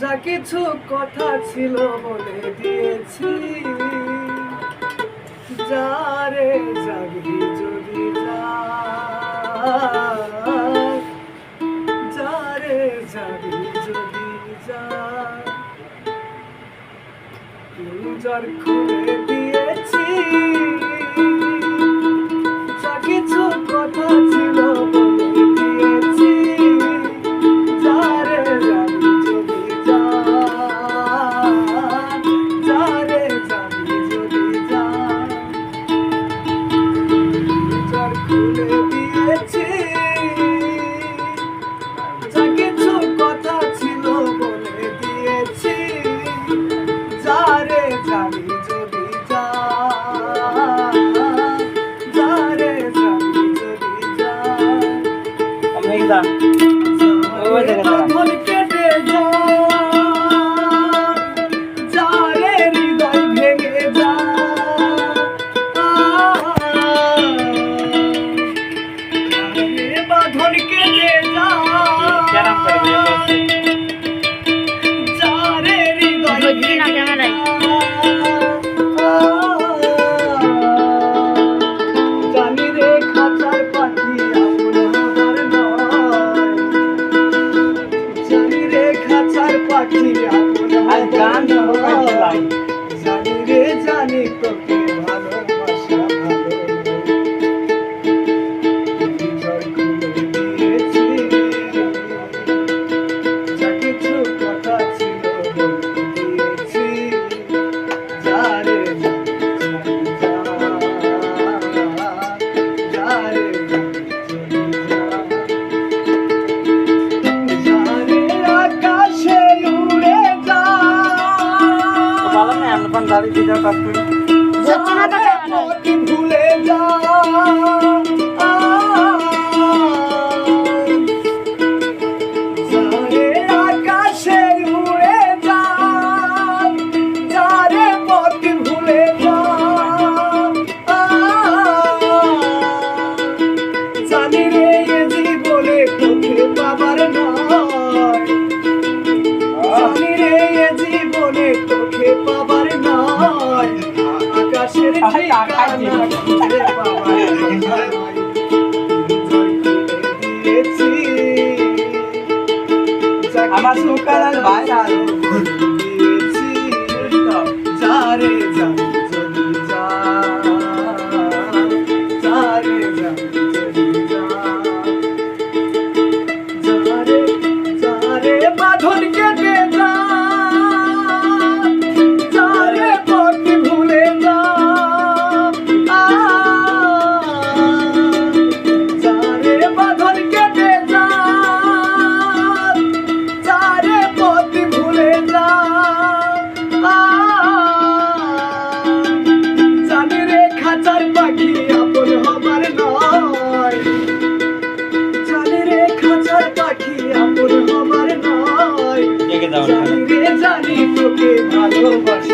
যা কিছু কথা ছিল বলে দিয়েছি। যারে যাবি যদি যারে যাবি যদি যার খুলে দিয়েছি। আর গান জানি রে জানি তোকে সূচনা ভুলে যা। আমার সুকার বাইরে যারে যা তোকে ভালোবাসি।